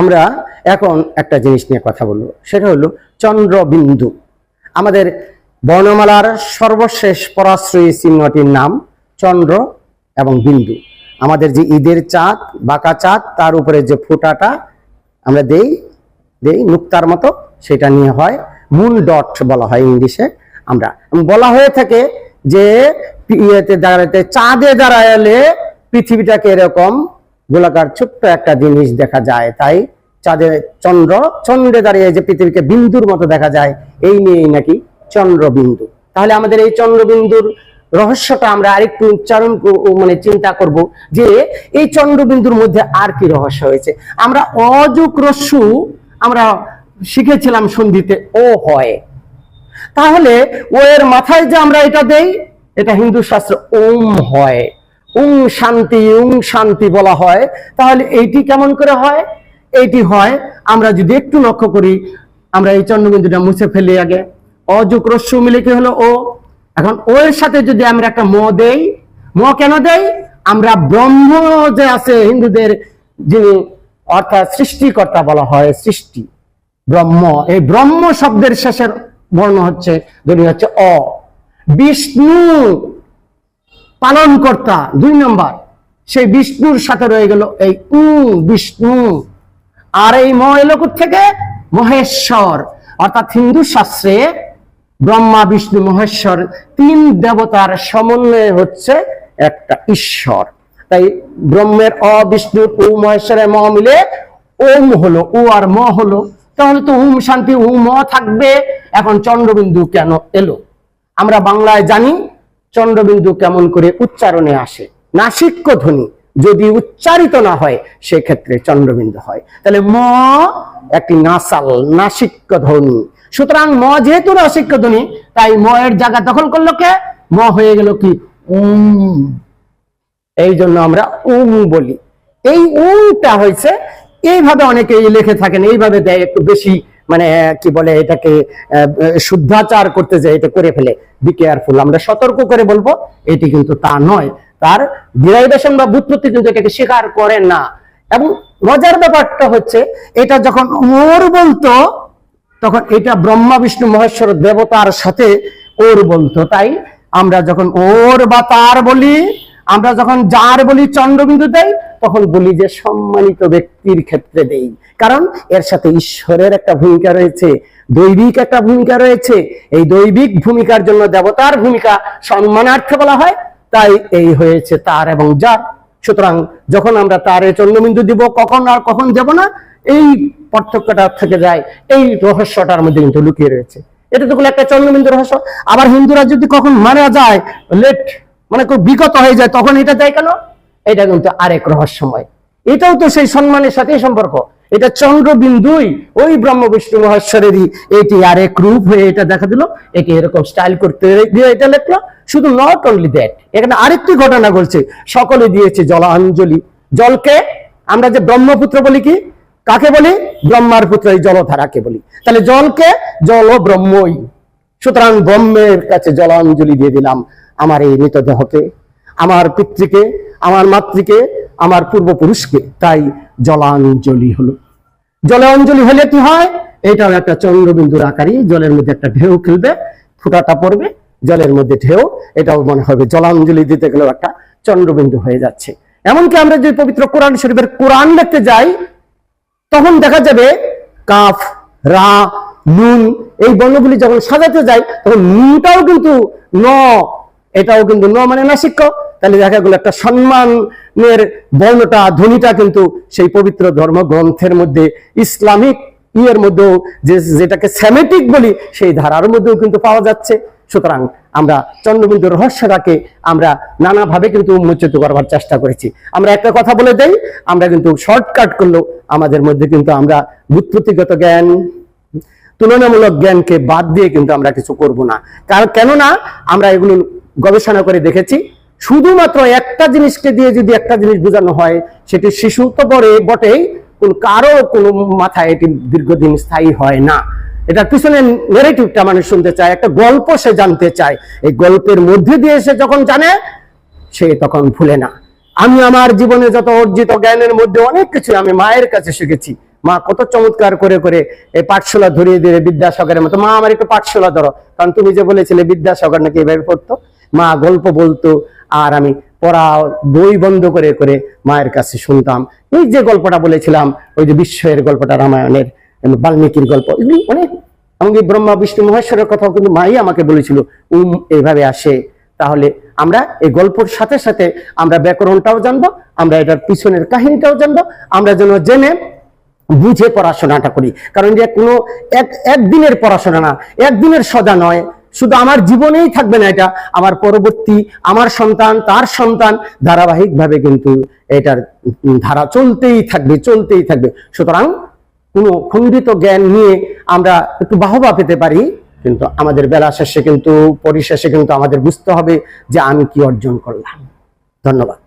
আমরা এখন একটা জিনিস নিয়ে কথা বলব। সেটা হলো চন্দ্রবিন্দু। আমাদের বর্ণমালার সর্বশেষ পরাশ্রয়ী চিহ্নটির নাম চন্দ্র এবং বিন্দু। আমাদের যে ঈদের চাঁদ, বাঁকা চাঁদ, তার উপরে যে ফোঁটাটা আমরা দেই দেই নুক্তার মতো, সেটা নিয়ে হয় মুন ডট বলা হয় ইংলিশে আমরা। বলা হয়ে থাকে যে ইয়েতে দাঁড়াতে, চাঁদে দাঁড়ালে পৃথিবীটাকে এরকম গোলাকার ছোট্ট একটা জিনিস দেখা যায়, তাই চাঁদে চন্দ্র, চন্দ্রে দাঁড়িয়ে যে পৃথিবীকে বিন্দুর মতো দেখা যায়, এই নিয়েই নাকি চন্দ্রবিন্দু। তাহলে আমাদের এই চন্দ্রবিন্দুর রহস্যটা আমরা আরেকটু উচ্চারণ মানে চিন্তা করব যে এই চন্দ্রবিন্দুর মধ্যে আর কি রহস্য হয়েছে। আমরা অযুক রস্যু আমরা শিখেছিলাম সন্ধিতে ও হয়। তাহলে ও এর মাথায় যে আমরা এটা দেই, এটা হিন্দু শাস্ত্র ওম হয়। উম শান্তি উম শান্তি বলা হয়। তাহলে এইটি কেমন করে হয়? এইটি হয়, আমরা যদি একটু লক্ষ্য করি, আমরা এই চন্দ্রবিন্দুটা মুছে ফেলি আগে। অযুক রস্যু মিলে কি হলো? ও। এখন ও এর সাথে যদি আমরা একটা ম দেই, ম কেন দেই? আমরা ব্রহ্ম যে আছে, হিন্দুদের যিনি অর্থাৎ সৃষ্টিকর্তা বলা হয়, সৃষ্টি, ব্রহ্ম। এই ব্রহ্ম শব্দের শেষের বর্ণ হচ্ছে, ধ্বনি হচ্ছে অ। বিষ্ণু পালন কর্তা দুই নম্বর, সেই বিষ্ণুর সাথে রয়ে গেল এই উ বিষ্ণু। আর এই ম থেকে মহেশ্বর। অর্থাৎ হিন্দু শাস্ত্রে ব্রহ্মা, বিষ্ণু, মহেশ্বর তিন দেবতার সমন্বয়ে হচ্ছে একটা ঈশ্বর। তাই ব্রহ্মের অ বিষ্ণুর ও মহেশ্বরের ম মিলে ওম হলো ও আর ম হলো। তাহলে তো উম শান্তি, উ, ম থাকবে। এখন চন্দ্রবিন্দু কেন এলো? আমরা বাংলায় জানি চন্দ্রবিন্দু কেমন করে উচ্চারণে আসে? নাসিক্য ধ্বনি যদি উচ্চারিত না হয়, সেক্ষেত্রে চন্দ্রবিন্দু হয়। তাহলে ম একটি নাসাল, নাসিক্য ধ্বনি। সুতরাং ম যেহেতু নাসিক্য ধ্বনি, তাই ম এর জায়গা দখল করল কে? ম হয়ে গেল কি? উম। এই জন্য আমরা উম বলি। এই উমটা হয়েছে, এইভাবে অনেকে লিখে থাকেন, এইভাবে দেয়, একটু বেশি মানে কি বলে এটাকে শুদ্ধাচার করতে যায় এটা করে ফেলে। বি কেয়ারফুল আমরা সতর্ক করে বলব, এটি কিন্তু তা নয়। তার ডিরাইভেশন বা বুৎপত্তি কিন্তু এটাকে স্বীকার করে না। এবং মজার ব্যাপারটা হচ্ছে, এটা যখন ওর বলতো, তখন এটা ব্রহ্মা, বিষ্ণু, মহেশ্বর দেবতার সাথে ওর বলতো। তাই আমরা যখন ওর বা তার বলি আমরা যখন যার বলি চন্দ্রবিন্দু দেই, তখন বলি যে সম্মানিত ব্যক্তির ক্ষেত্রে দেই। কারণ এর সাথে ঈশ্বরের একটা ভূমিকা রয়েছে, দৈবিক একটা ভূমিকা রয়েছে। এই দৈবিক ভূমিকার জন্য দেবতার ভূমিকা সম্মানার্থে বলা হয়। তাই এই হয়েছে তার এবং যার। সুতরাং যখন আমরা তারে চন্দ্রবিন্দু দিব, কখন আর কখন দেব না, এই পার্থক্যটা থেকে যায়। এই রহস্যটার মধ্যে কিন্তু লুকিয়ে রয়েছে। এটা তো একটা চন্দ্রবিন্দু রহস্য। আবার হিন্দুরা যদি কখন মারা যায়, লেট মানে খুব বিগত হয়ে যায়, তখন এটা দেয় কেন? এটা কিন্তু আরেক রহস্যময়। এটাও তো সেই সম্মানের সাথেই সম্পর্ক। এটা চন্দ্রবিন্দুই ওই ব্রহ্ম বিষ্ণু মহেশ্বরেরই এটি আরেক রূপ হয়ে এটা দেখা দিল। এটি এরকম স্টাইল করতে দিয়ে এটা লেখলো। শুধু নট অনলি দ্যাট এখানে আরেকটি ঘটনা ঘটছে। সকলে দিয়েছে জলাঞ্জলি। জলকে আমরা যে ব্রহ্মপুত্র বলি কি? কাকে বলি? ব্রহ্মার পুত্র, এই জলধারাকে বলি। তাহলে জলকে জল ব্রহ্মই সুতরাং ব্রহ্মের কাছে জলাঞ্জলি দিয়ে দিলাম। আমার এই মৃতদেহকে, আমার পিতৃকে, আমার মাতৃকে, আমার পূর্বপুরুষকে। তাই জলাঞ্জলি হলো। জলাঞ্জলি হলে কি হয়? এটাও একটা চন্দ্রবিন্দুর আকারই, জলের মধ্যে একটা ঢেউ খেলবে, ফুটাটা পড়বে, জলের মধ্যে ঢেউ, এটাও মনে হবে জলাঞ্জলি দিতে গেলেও একটা চন্দ্রবিন্দু হয়ে যাচ্ছে। এমনকি আমরা যে পবিত্র কোরআন শরীফের কোরআন দেখতে যাই, তখন দেখা যাবে কাফ, রা, নুন, এই বর্ণগুলি যখন সাজাতে যায়, তখন নুনটাও কিন্তু ন এটাও কিন্তু ন মানে নাসিক্য তাহলে দেখা গেল একটা সম্মানের বর্ণটা, ধ্বনিটা কিন্তু সেই পবিত্র ধর্মগ্রন্থের মধ্যে, ইসলামিক ইয়ের মধ্যেও যে, যেটাকে স্যামেটিক বলি, সেই ধারার মধ্যেও কিন্তু পাওয়া যাচ্ছে। সুতরাং আমরা চন্দ্রবিন্দুর রহস্যটাকে আমরা নানাভাবে কিন্তু উন্মোচিত করবার চেষ্টা করেছি। আমরা একটা কথা বলে দেই, আমরা কিন্তু শর্টকাট করলেও আমাদের মধ্যে কিন্তু আমরা বুৎপত্তিগত জ্ঞান, তুলনামূলক জ্ঞানকে বাদ দিয়ে কিন্তু আমরা কিছু করব না। কারণ কেননা আমরা এগুলো গবেষণা করে দেখেছি, শুধুমাত্র একটা জিনিসকে দিয়ে যদি একটা জিনিস বোঝানো হয়, সেটি শিশু তো বড়ে বটেই, কোন কারও কোনো মাথায় এটি দীর্ঘদিন স্থায়ী হয় না। এটার পিছনে নেগেটিভটা মানুষ শুনতে চায়, একটা গল্প সে জানতে চায়। এই গল্পের মধ্যে দিয়ে সে যখন জানে, সে তখন ভুলে না। আমি আমার জীবনে যত অর্জিত জ্ঞানের মধ্যে অনেক কিছু আমি মায়ের কাছে শিখেছি। মা কত চমৎকার করে করে এই পাঠশালা ধরিয়ে দিয়ে বিদ্যাসাগরের মতো, মা, আমার একটু পাঠশালা ধরো। কারণ তুমি যে বলেছিলে বিদ্যাসাগর নাকি এভাবে পড়তো? মা গল্প বলতো, আর আমি পড়া বই বন্ধ করে করে মায়ের কাছে শুনতাম। এই যে গল্পটা বলেছিলাম, ওই যে বিশ্বের গল্পটা, রামায়ণের বাল্মীকির গল্প, এগুলি অনেক এমনকি ব্রহ্মা, বিষ্ণু, মহেশ্বরের কথাও কিন্তু মাই আমাকে বলেছিল, উম এইভাবে আসে। তাহলে আমরা এই গল্পর সাথে সাথে আমরা ব্যাকরণটাও জানব, আমরা এটার পিছনের কাহিনীটাও জানব, আমরা যেন জেনে বুঝে পড়াশোনাটা করি। কারণ যে কোনো এক, একদিনের পড়াশোনা না, একদিনের সদা নয় শুধু আমার জীবনেই থাকবে না এটা, আমার পরবর্তী, আমার সন্তান, তার সন্তান, ধারাবাহিকভাবে কিন্তু এটার ধারা চলতেই থাকবে চলতেই থাকবে। সুতরাং কোনো খণ্ডিত জ্ঞান নিয়ে আমরা একটু বাহবা পেতে পারি, কিন্তু আমাদের বেলা শেষে কিন্তু, পরিশেষে কিন্তু আমাদের বুঝতে হবে যে আমি কি অর্জন করলাম। ধন্যবাদ।